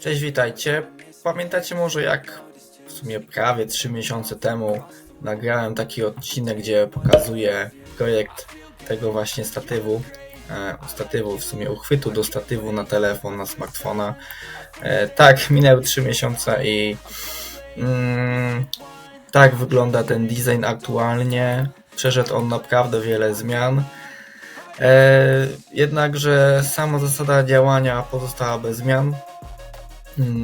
Cześć, witajcie. Pamiętacie może jak w sumie prawie 3 miesiące temu nagrałem taki odcinek, gdzie pokazuję projekt tego właśnie statywu. E, statywu, w sumie uchwytu do statywu na telefon, na smartfona. E, tak, minęły 3 miesiące i mm, tak wygląda ten design aktualnie. Przeszedł on naprawdę wiele zmian. E, jednakże sama zasada działania pozostała bez zmian.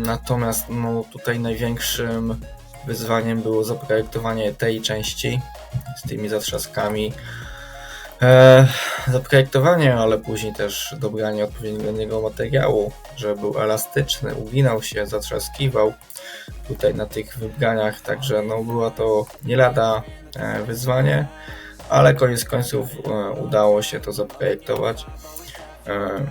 Natomiast no, tutaj największym wyzwaniem było zaprojektowanie tej części z tymi zatrzaskami. E, zaprojektowanie, ale później też dobranie odpowiedniego materiału, żeby był elastyczny, uginał się, zatrzaskiwał tutaj na tych wybraniach, także no, było to nie lada e, wyzwanie, ale koniec końców e, udało się to zaprojektować. E,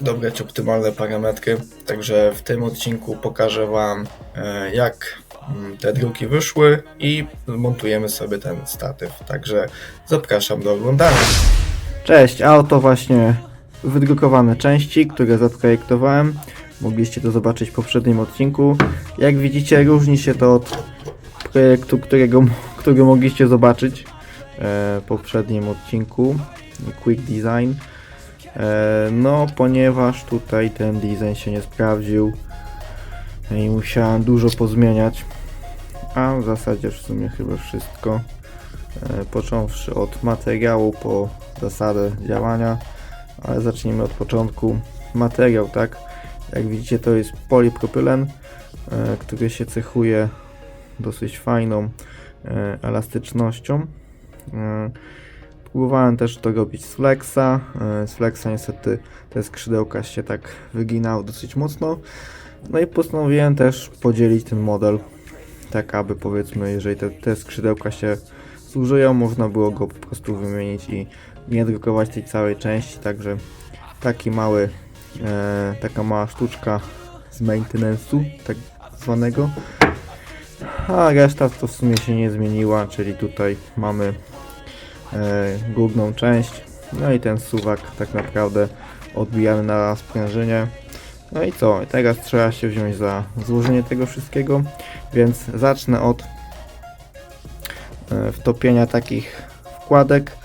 dobrać optymalne parametry. Także w tym odcinku pokażę Wam, e, jak mm, te druki wyszły i montujemy sobie ten statyw. Także zapraszam do oglądania. Cześć, a oto właśnie wydrukowane części, które zaprojektowałem. Mogliście to zobaczyć w poprzednim odcinku. Jak widzicie, różni się to od projektu, którego, którego mogliście zobaczyć e, w poprzednim odcinku. Quick Design. E, no, ponieważ tutaj ten design się nie sprawdził i musiałem dużo pozmieniać. A w zasadzie w sumie chyba wszystko. E, począwszy od materiału po zasadę działania, ale zacznijmy od początku. Materiał, tak? Jak widzicie, to jest polipropylen, który się cechuje dosyć fajną e, elastycznością. E, Próbowałem też to robić z Flexa. E, Z Flexa niestety te skrzydełka się tak wyginały dosyć mocno. No i postanowiłem też podzielić ten model, tak aby powiedzmy, jeżeli te, te skrzydełka się zużyją, można było go po prostu wymienić i nie drukować tej całej części, także taki mały, e, taka mała sztuczka z maintenance'u, tak zwanego. A reszta to w sumie się nie zmieniła, czyli tutaj mamy e, główną część, no i ten suwak tak naprawdę odbijany na sprężynie. No i co? Teraz trzeba się wziąć za złożenie tego wszystkiego, więc zacznę od e, wtopienia takich wkładek,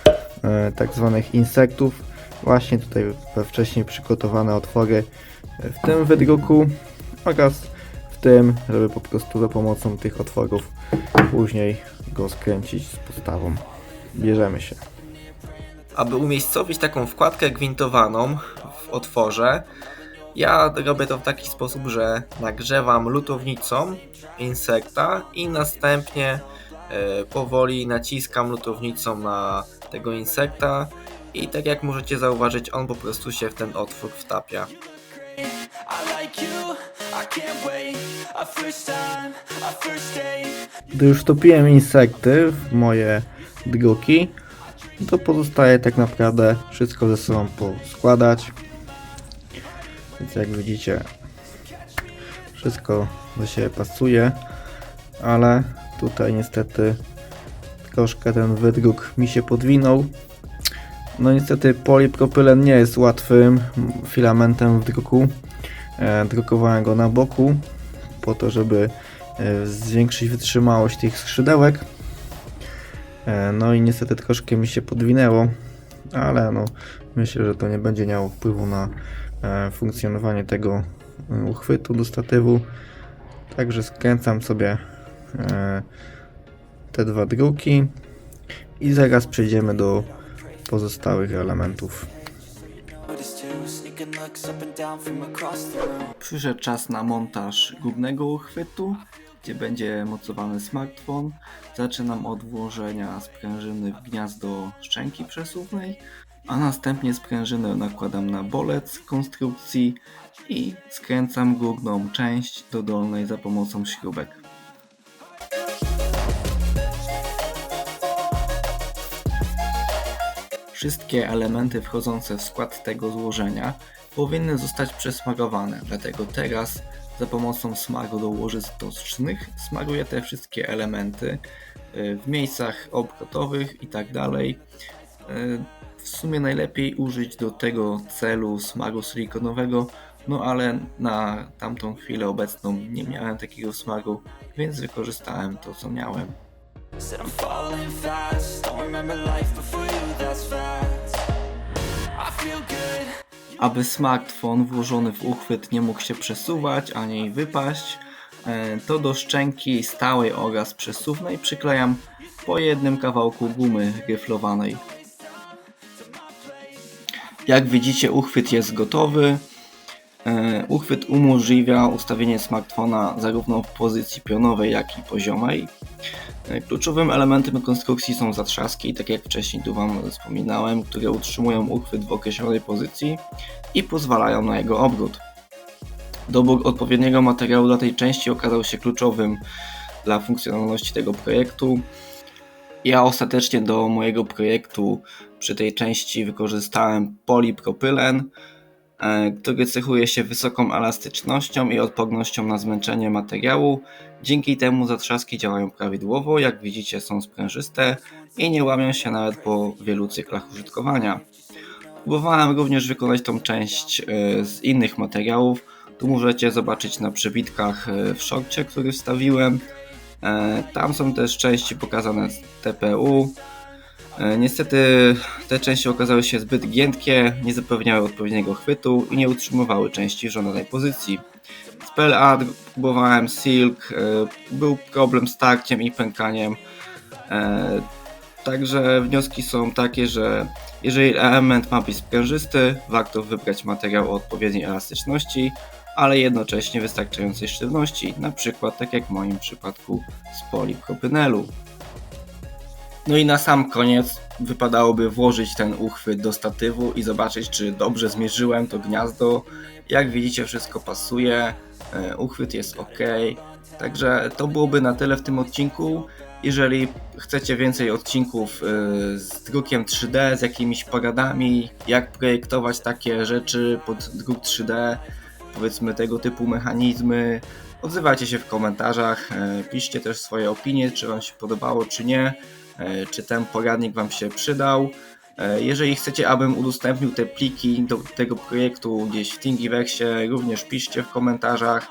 e, tak zwanych insektów, właśnie tutaj we wcześniej przygotowane otwory w tym wydruku oraz w tym, żeby po prostu za pomocą tych otworów później go skręcić z podstawą. Bierzemy się. Aby umiejscowić taką wkładkę gwintowaną w otworze, ja robię to w taki sposób, że nagrzewam lutownicą insekta i następnie e, powoli naciskam lutownicą na tego insekta i tak jak możecie zauważyć, on po prostu się w ten otwór wtapia. I like you, Gdy już wtopiłem insekty w moje druki, to pozostaje tak naprawdę wszystko ze sobą poskładać. Więc jak widzicie, wszystko do siebie pasuje, ale tutaj niestety troszkę ten wydruk mi się podwinął. No niestety polipropylen nie jest łatwym filamentem w druku. E, drukowałem go na boku po to, żeby e, zwiększyć wytrzymałość tych skrzydełek. E, No i niestety troszkę mi się podwinęło, ale no myślę, że to nie będzie miało wpływu na funkcjonowanie tego uchwytu do statywu. Także skręcam sobie te dwa druki i zaraz przejdziemy do pozostałych elementów. Przyszedł czas na montaż głównego uchwytu, gdzie będzie mocowany smartfon. Zaczynam od włożenia sprężyny w gniazdo szczęki przesuwnej, a następnie sprężynę nakładam na bolec konstrukcji i skręcam główną część do dolnej za pomocą śrubek. Wszystkie elementy wchodzące w skład tego złożenia powinny zostać przesmarowane, dlatego teraz za pomocą smaru do łożysk docznych smaruję te wszystkie elementy y, w miejscach obrotowych i tak dalej. Y, W sumie najlepiej użyć do tego celu smagu silikonowego, no ale na tamtą chwilę obecną nie miałem takiego smagu, więc wykorzystałem to co miałem. I'm falling fast. Don't remember life before you, Aby smartfon włożony w uchwyt nie mógł się przesuwać ani wypaść, e, to do szczęki stałej oraz przesuwnej przyklejam po jednym kawałku gumy gryflowanej. Jak widzicie uchwyt jest gotowy. E, Uchwyt umożliwia ustawienie smartfona zarówno w pozycji pionowej, jak i poziomej. E, Kluczowym elementem konstrukcji są zatrzaski, tak jak wcześniej tu Wam wspominałem, które utrzymują uchwyt w określonej pozycji i pozwalają na jego obrót. Dobór odpowiedniego materiału dla tej części okazał się kluczowym dla funkcjonalności tego projektu. Ja ostatecznie do mojego projektu przy tej części wykorzystałem polipropylen, który cechuje się wysoką elastycznością i odpornością na zmęczenie materiału. Dzięki temu zatrzaski działają prawidłowo, jak widzicie są sprężyste i nie łamią się nawet po wielu cyklach użytkowania. Próbowałem również wykonać tą część e, z innych materiałów. Tu możecie zobaczyć na przebitkach e, w szorcie, który wstawiłem. E, Tam są też części pokazane z TPU. E, Niestety te części okazały się zbyt giętkie, nie zapewniały odpowiedniego chwytu i nie utrzymywały części żądanej pozycji. Z PLA próbowałem Silk, e, był problem z tarciem i pękaniem. E, Także wnioski są takie, że jeżeli element ma być sprężysty, warto wybrać materiał o odpowiedniej elastyczności, ale jednocześnie wystarczającej sztywności, na przykład tak jak w moim przypadku z polipropynelu. No i na sam koniec wypadałoby włożyć ten uchwyt do statywu i zobaczyć, czy dobrze zmierzyłem to gniazdo. Jak widzicie, wszystko pasuje, e, uchwyt jest ok. Także to byłoby na tyle w tym odcinku. Jeżeli chcecie więcej odcinków y, z drukiem 3D, z jakimiś poradami, jak projektować takie rzeczy pod druk 3D, powiedzmy tego typu mechanizmy, odzywajcie się w komentarzach, e, piszcie też swoje opinie, czy Wam się podobało, czy nie, e, czy ten poradnik Wam się przydał. E, Jeżeli chcecie, abym udostępnił te pliki do tego projektu gdzieś w Thingiversie, również piszcie w komentarzach.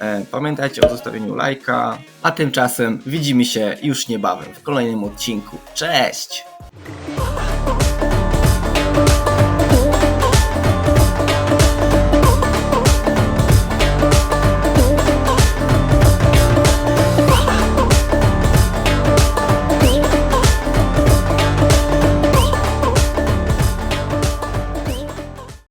E, Pamiętajcie o zostawieniu lajka, a tymczasem widzimy się już niebawem w kolejnym odcinku. Cześć!